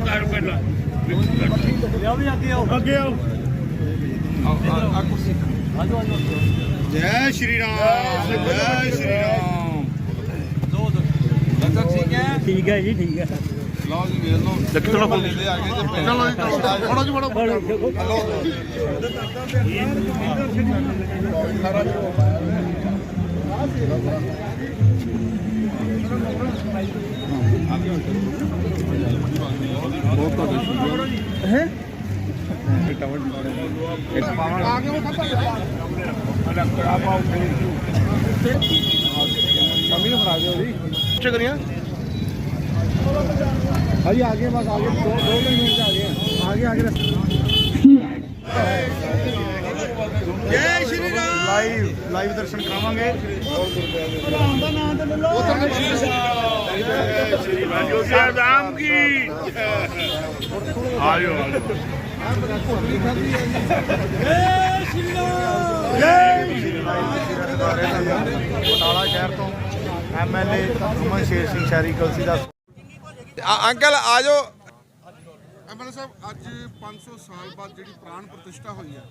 ਕਰ ਪਹਿਲਾਂ ਲਿਆਓ ਵੀ ਅੱਗੇ ਆਓ। ਅੱਗੇ ਆਓ ਜੈ ਸ਼੍ਰੀ ਰਾਮ ਜੈ ਸ਼੍ਰੀ ਰਾਮ। ਡਾਕਟਰ ਠੀਕ ਹੈ ਠੀਕ ਹੈ ਜੀ ਠੀਕ ਹੈ। ਲਓ ਜੀ ਵੇਖ ਲਓ ਦੇਖੋ ਥੋੜ੍ਹਾ ਮਹੱਲੇ ਦੇ ਆ ਗਏ ਤੇ ਚਲੋ ਜੀ ਚਲੋ। ਫੜੋ ਜੀ ਫੜੋ। ਚੈੱਕ ਕਰੀਆਂ भाई आगे बस आगे दो दो मिनट से आगे हैं। आगे आगे ਜੈ ਸ਼੍ਰੀ ਰਾਮ ਲਾਈਵ ਲਾਈਵ ਦਰਸ਼ਨ ਕਰਾਵਾਂਗੇ। ਉਤਰ ਦੇ ਜੈ ਸ਼੍ਰੀ ਰਾਮ ਜੈ ਰਾਮ ਕੀ ਆਇਓ ਆਇਓ ਬਟਾਲਾ ਸ਼ਹਿਰ ਤੋਂ ਐਮਐਲਏ ਅਮਨ ਸ਼ੇਰ ਸਿੰਘ ਸ਼ਹਿਰੀ ਕਲਸੀ ਦਾ ਅੰਕਲ ਆ ਜਾਓ। ਐਮਐਲਏ ਸਾਹਿਬ, ਅੱਜ 500 ਸਾਲ ਬਾਅਦ ਜਿਹੜੀ ਪ੍ਰਾਣ ਪ੍ਰਤਿਸ਼ਠਾ ਹੋਈ ਹੈ,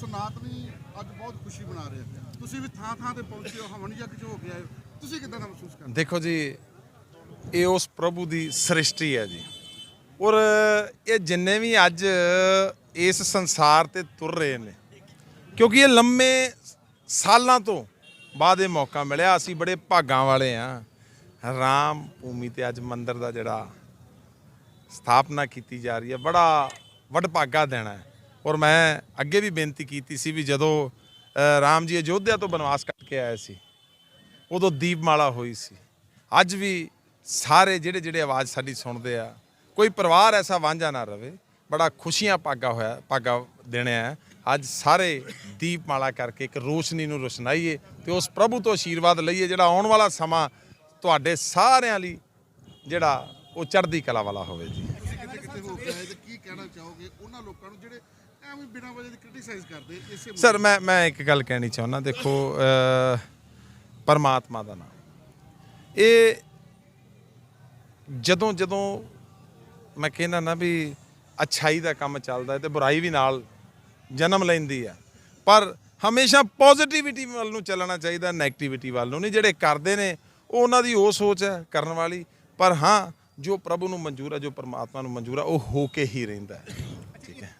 ਸਨਾਤਨੀ ਅੱਜ ਬਹੁਤ ਖੁਸ਼ੀ ਮਨਾ ਰਹੇ ਆ ਤੁਸੀਂ ਵੀ ਥਾਂ ਥਾਂ ਤੇ ਪਹੁੰਚੇ ਹੋ ਹਵਨ ਯੱਗ ਚ ਹੋ ਗਿਆ ਹੈ। ਤੁਸੀਂ ਕਿਦਾਂ ਦਾ ਮਹਿਸੂਸ ਕਰਦੇ ਦੇਖੋ ਜੀ, ਇਹ ਉਸ ਪ੍ਰਭੂ ਦੀ ਸ੍ਰਿਸ਼ਟੀ ਹੈ ਜੀ। ਔਰ ਇਹ ਜਿੰਨੇ ਵੀ ਅੱਜ ਇਸ ਸੰਸਾਰ ਤੇ ਤੁਰ ਰਹੇ ਨੇ, ਕਿਉਂਕਿ ਇਹ ਲੰਮੇ ਸਾਲਾਂ ਤੋਂ ਬਾਅਦ ਇਹ ਮੌਕਾ ਮਿਲਿਆ। ਅਸੀਂ ਬੜੇ ਭਾਗਾਂ ਵਾਲੇ ਆ ਰਾਮ ਭੂਮੀ ਤੇ ਅੱਜ ਮੰਦਿਰ ਦਾ ਜਿਹੜਾ ਸਥਾਪਨਾ ਕੀਤੀ ਜਾ ਰਹੀ ਹੈ, ਬੜਾ ਵਡਭਾਗਾ ਦੇਣਾ ਹੈ। ਔਰ ਮੈਂ ਅੱਗੇ ਵੀ ਬੇਨਤੀ ਕੀਤੀ ਸੀ ਵੀ ਜਦੋਂ ਰਾਮ ਜੀ ਅਯੋਧਿਆ ਤੋਂ ਬਨਵਾਸ ਕੱਟ ਕੇ ਆਏ ਸੀ, ਉਦੋਂ ਦੀਪਮਾਲਾ ਹੋਈ ਸੀ। ਅੱਜ ਵੀ ਸਾਰੇ ਜਿਹੜੇ ਜਿਹੜੇ ਆਵਾਜ਼ ਸਾਡੀ ਸੁਣਦੇ ਆ, ਕੋਈ ਪਰਿਵਾਰ ਐਸਾ ਵਾਂਝਾ ਨਾ ਰਵੇ, ਬੜਾ ਖੁਸ਼ੀਆਂ ਪਾਗਾ ਹੋਇਆ ਪਾਗਾ ਦੇਣਾ ਹੈ ਅੱਜ ਸਾਰੇ ਦੀਪਮਾਲਾ ਕਰਕੇ ਇੱਕ ਰੋਸ਼ਨੀ ਨੂੰ ਰੁਸ਼ਨਾਈਏ ਤੇ ਉਸ ਪ੍ਰਭੂ ਤੋਂ ਆਸ਼ੀਰਵਾਦ ਲਈਏ, ਜਿਹੜਾ ਆਉਣ ਵਾਲਾ ਸਮਾਂ ਤੁਹਾਡੇ ਸਾਰਿਆਂ ਲਈ ਜਿਹੜਾ ਉਹ ਚੜ੍ਹਦੀ ਕਲਾ ਵਾਲਾ ਹੋਵੇ ਜੀ। ਕਿਤੇ ਕਿਤੇ ਹੋ ਗਿਆ ਹੈ ਤੇ ਕੀ ਕਹਿਣਾ ਚਾਹੋਗੇ? ਉਹਨਾਂ ਲੋਕਾਂ ਨੂੰ ਜਿਹੜੇ ਐਵੇਂ ਬਿਨਾਂ ਵਜ੍ਹਾ ਦੇ ਕ੍ਰਿਟਿਸਾਈਜ਼ ਕਰਦੇ ਇਸੇ ਸਰ ਮੈਂ ਮੈਂ ਇੱਕ ਗੱਲ ਕਹਿਣੀ ਚਾਹੁੰਦਾ ਦੇਖੋ ਪਰਮਾਤਮਾ ਦਾ ਨਾਮ। ਇਹ ਜਦੋਂ ਜਦੋਂ ਮੈਂ ਕਹਿੰਦਾ ਨਾ ਵੀ ਅਛਾਈ ਦਾ ਕੰਮ ਚੱਲਦਾ ਤੇ ਬੁਰਾਈ ਵੀ ਨਾਲ ਜਨਮ ਲੈਂਦੀ ਆ ਪਰ ਹਮੇਸ਼ਾ ਪੋਜ਼ਿਟਿਵਿਟੀ ਵੱਲ ਨੂੰ ਚੱਲਣਾ ਚਾਹੀਦਾ 네ਗੇਟਿਵਿਟੀ ਵੱਲ ਨੂੰ। ਨਹੀਂ ਜਿਹੜੇ ਕਰਦੇ ਨੇ ਉਹ ਉਹਨਾਂ ਦੀ ਉਹ ਸੋਚ ਹੈ ਕਰਨ ਵਾਲੀ ਪਰ ਹਾਂ ਜੋ ਪ੍ਰਭੂ ਨੂੰ ਮਨਜ਼ੂਰ ਹੈ ਜੋ ਪਰਮਾਤਮਾ ਨੂੰ ਮਨਜ਼ੂਰ ਹੈ ਉਹ ਹੋ ਕੇ ਹੀ ਰਹਿੰਦਾ ਹੈ। ਠੀਕ ਹੈ।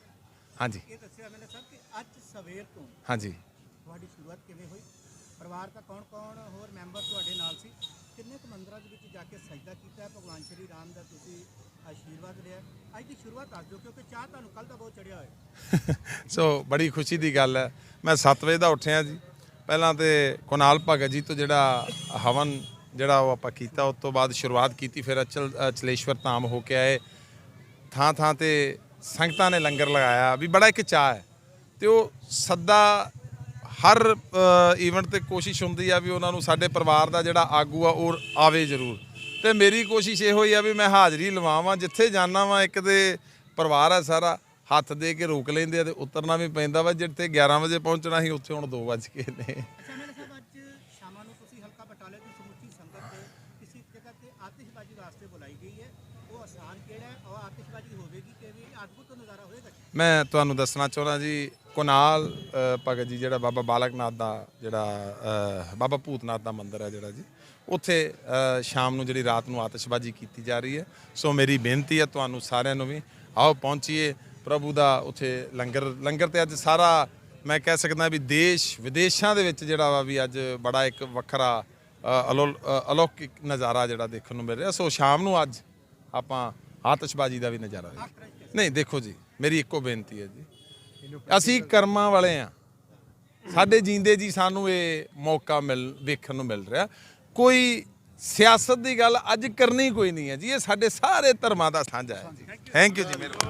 ਹਾਂਜੀ। ਇਹ ਦੱਸਿਆ ਮੈਨੇ ਸਰ ਕਿ ਅੱਜ ਸਵੇਰ ਤੋਂ ਹਾਂਜੀ। ਤੁਹਾਡੀ ਸ਼ੁਰੂਆਤ ਕਿਵੇਂ ਹੋਈ? ਪਰਿਵਾਰ ਦਾ ਕੌਣ ਕੌਣ ਹੋਰ ਮੈਂਬਰ ਤੁਹਾਡੇ ਨਾਲ ਸੀ? ਕਿੰਨੇ ਕੁ ਮੰਦਰਾਂ ਦੇ ਵਿੱਚ ਜਾ ਕੇ ਸਜਦਾ ਕੀਤਾ ਹੈ? ਭਗਵਾਨ ਸ਼੍ਰੀ ਰਾਮ ਦਾ ਤੁਸੀਂ ਆਸ਼ੀਰਵਾਦ ਲਿਆ ਅੱਜ ਦੀ ਸ਼ੁਰੂਆਤ ਦੱਸ ਦਿਓ ਕਿਉਂਕਿ ਚਾਹ ਤੁਹਾਨੂੰ ਕੱਲ ਦਾ ਬਹੁਤ ਚੜਿਆ ਹੋਇਆ ਸੋ ਬੜੀ ਖੁਸ਼ੀ ਦੀ ਗੱਲ ਹੈ। ਮੈਂ 7 ਵਜੇ ਦਾ ਉੱਠਿਆ ਜੀ। ਪਹਿਲਾਂ ਤੇ ਕੁਨਾਲ ਭਗਤ ਜੀ ਤੋਂ ਜਿਹੜਾ ਹਵਨ ਜਿਹੜਾ ਉਹ ਆਪਾਂ ਕੀਤਾ, ਉਸ ਤੋਂ ਬਾਅਦ ਸ਼ੁਰੂਆਤ ਕੀਤੀ, ਫਿਰ ਅਚਲ, ਅਚਲੇਸ਼ਵਰ ਧਾਮ ਹੋ ਕੇ ਆਏ। ਥਾਂ ਥਾਂ ਤੇ ਸੰਗਤਾਂ ਨੇ ਲੰਗਰ ਲਗਾਇਆ, ਵੀ ਬੜਾ ਇੱਕ ਚਾਹ ਹੈ। ਤੇ ਉਹ ਸੱਦਾ ਹਰ ਇਵੈਂਟ ਤੇ ਕੋਸ਼ਿਸ਼ ਹੁੰਦੀ ਆ ਵੀ ਉਹਨਾਂ ਨੂੰ ਸਾਡੇ ਪਰਿਵਾਰ ਦਾ ਜਿਹੜਾ ਆਗੂ ਆ, ਉਹ ਆਵੇ ਜ਼ਰੂਰ। ਤੇ ਮੇਰੀ ਕੋਸ਼ਿਸ਼ ਇਹੋ ਹੀ ਆ ਵੀ ਮੈਂ ਹਾਜ਼ਰੀ ਲਵਾਵਾਂ, ਜਿੱਥੇ ਜਾਣਾ ਵਾਂ, ਇੱਕ ਦੇ ਪਰਿਵਾਰ ਆ ਸਾਰਾ, ਹੱਥ ਦੇ ਕੇ ਰੋਕ ਲੈਂਦੇ ਆ ਤੇ ਉਤਰਨਾ ਵੀ ਪੈਂਦਾ ਵਾ, ਜਿੱਥੇ 11 ਵਜੇ ਪਹੁੰਚਣਾ ਸੀ, ਉੱਥੇ ਹੁਣ 2 ਵਜ ਗਏ ਨੇ ਅੱਛਾ ਮੈਨੇ ਸਾਹਿਬ ਅੱਜ ਸ਼ਾਮਾਂ ਨੂੰ ਤੁਸੀਂ ਹਲਕਾ ਬਟਾਲੇ ਦੀ ਸਮੁੱਚੀ ਸੰਗਤ ਤੇ ਕਿਸੇ ਜਗ੍ਹਾ ਤੇ ਵਾਸਤੇ ਬੁਲਾਈ ਗਈ ਹੈ। ਉਹ ਆਸਾਨ ਕਿਹੜਾ ਹੈ? ਔਰ ਆਤਿਸ਼ਬਾਜ਼ੀ ਹੋਵੇਗੀ ਕਿਵੇਂ? ਅਦਭੁਤ ਨਜ਼ਾਰਾ ਹੋਵੇਗਾ। ਮੈਂ ਤੁਹਾਨੂੰ ਦੱਸਣਾ ਚਾਹੁੰਦਾ ਜੀ, ਕੁਨਾਲ ਭਗਤ ਜੀ, ਜਿਹੜਾ ਬਾਬਾ ਬਾਲਕਨਾਥ ਦਾ ਜਿਹੜਾ ਬਾਬਾ ਭੂਤਨਾਥ ਦਾ ਮੰਦਿਰ ਹੈ ਜਿਹੜਾ ਜੀ, ਉੱਥੇ ਸ਼ਾਮ ਨੂੰ ਜਿਹੜੀ ਰਾਤ ਨੂੰ ਆਤਿਸ਼ਬਾਜ਼ੀ ਕੀਤੀ ਜਾ ਰਹੀ ਹੈ। ਸੋ ਮੇਰੀ ਬੇਨਤੀ ਹੈ ਤੁਹਾਨੂੰ ਸਾਰਿਆਂ ਨੂੰ ਵੀ, ਆਓ ਪਹੁੰਚੀਏ, ਪ੍ਰਭੂ ਦਾ ਉੱਥੇ ਲੰਗਰ ਲੰਗਰ ਤੇ ਅੱਜ ਸਾਰਾ, ਮੈਂ ਕਹਿ ਸਕਦਾ ਵੀ ਦੇਸ਼ ਵਿਦੇਸ਼ਾਂ ਦੇ ਵਿੱਚ ਜਿਹੜਾ ਵਾ ਵੀ ਅੱਜ ਬੜਾ ਇੱਕ ਵੱਖਰਾ ਅਲੌਕਿਕ ਨਜ਼ਾਰਾ ਜਿਹੜਾ ਦੇਖਣ ਨੂੰ ਮਿਲ ਰਿਹਾ। ਸੋ ਸ਼ਾਮ ਨੂੰ ਅੱਜ ਆਪਾਂ ਆਤਿਸ਼ਬਾਜ਼ੀ ਦਾ ਵੀ ਨਜ਼ਾਰਾ ਦੇਖਾਂਗੇ ਨਹੀਂ, ਦੇਖੋ ਜੀ, ਮੇਰੀ ਇੱਕੋ ਬੇਨਤੀ ਹੈ ਜੀ। ਅਸੀਂ ਕਰਮਾਂ ਵਾਲੇ ਆ ਸਾਡੇ ਜੀਂਦੇ ਜੀ ਸਾਨੂੰ ਇਹ ਮੌਕਾ ਮਿਲ, ਵੇਖਣ ਨੂੰ ਮਿਲ ਰਿਹਾ। ਕੋਈ ਸਿਆਸਤ ਦੀ ਗੱਲ ਅੱਜ ਕਰਨੀ ਕੋਈ ਨਹੀਂ ਹੈ ਜੀ। ਇਹ ਸਾਡੇ ਸਾਰੇ ਧਰਮਾਂ ਦਾ ਸਾਂਝਾ ਹੈ। ਜੀ ਥੈਂਕ ਯੂ ਜੀ, ਮਿਹਰਬਾਨੀ।